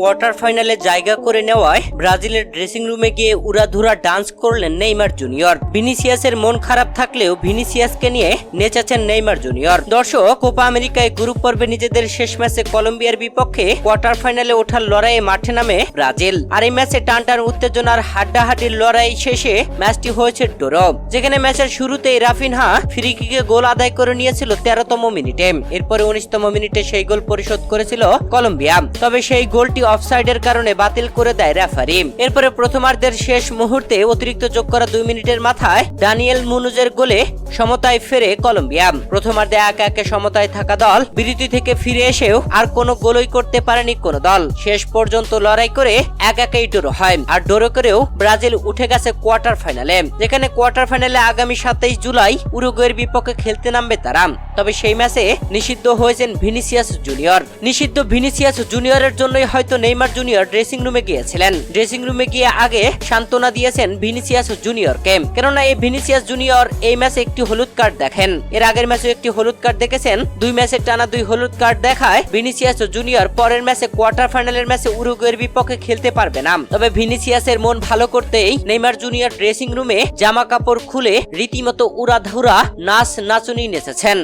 Quarter ফাইনালে জায়গা করে নেওয়ায় ব্রাজিলের ড্রেসিং রুমে গিয়ে উড়াধুরা ডান্স করলেন নেইমার জুনিয়র। ভিনিসিয়াসের মন খারাপ থাকলেও ভিনিসিয়াসকে নিয়ে নেচেছেন নেইমার জুনিয়র। দর্শক, কোপা আমেরিকায় গ্রুপ পর্বে নিজেদের শেষ ম্যাচে কলম্বিয়ার বিপক্ষে কোয়ার্টার ফাইনালে ওঠার লড়াইয়ে মাঠে নামে ব্রাজিল। আর এই ম্যাচে টান টান উত্তেজনার হাড্ডাহাড্ডির লড়াই শেষে ম্যাচটি হয়েছে ড্র যেখানে ম্যাচের শুরুতেই রাফিনহা ফ্রি কিকে গোল আদায় করে নিয়েছিল তেরোতম মিনিটে। এরপরে উনিশতম মিনিটে সেই গোল পরিশোধ করেছিল কলম্বিয়া। তবে সেই গোলটি অফসাইডের কারণে বাতিল করে দেয় রেফারি। এরপরে প্রথমার্ধের শেষ মুহূর্তে অতিরিক্ত যোগ করা দুই মিনিটের মাথায় ডানিয়েল মুনুজের গোলে সমতায় ফেরে কলম্বিয়া। প্রথমার্ধে এক একে সমতায় থাকা দল বিরতি থেকে ফিরে এসেও আর কোনো গোলই করতে পারেনি কোনো দল। শেষ পর্যন্ত লড়াই করে এক একেই ডোরো হয় আর ডোরো করেও ব্রাজিল উঠে গেছে কোয়ার্টার ফাইনালে, যেখানে কোয়ার্টার ফাইনালে আগামী সাতাইশ জুলাই উরুগুয়ের বিপক্ষে খেলতে নামবে তারা। তবে সেই ম্যাচে নিষিদ্ধ হয়েছেন ভিনিসিয়াস জুনিয়র। নিষিদ্ধ ভিনিসিয়াস জুনিয়রের জন্যই হয়তো নেইমার জুনিয়র ড্রেসিং রুমে গিয়েছিলেন। ড্রেসিং রুমে গিয়ে আগে সান্ত্বনা দিয়েছেন ভিনিসিয়াস জুনিয়রকে। কেননা এই ভিনিসিয়াস জুনিয়র এই ম্যাচে একটি হলুদ কার্ড দেখেন। এর আগের ম্যাচে একটি হলুদ কার্ড দেখেছেন। দুই ম্যাচের টানা দুই হলুদ কার্ড দেখায় ভিনিসিয়াস ও জুনিয়র। পরের ম্যাচে কোয়ার্টার ফাইনালের ম্যাচে উরুগুয়ের বিপক্ষে খেলতে পারবে না। তবে ভিনিসিয়াসের মন ভালো করতেই নেইমার জুনিয়র ড্রেসিং রুমে জামা কাপড় খুলে রীতিমতো উড়াধুরা নাচ নাচুনি নেচেছেন।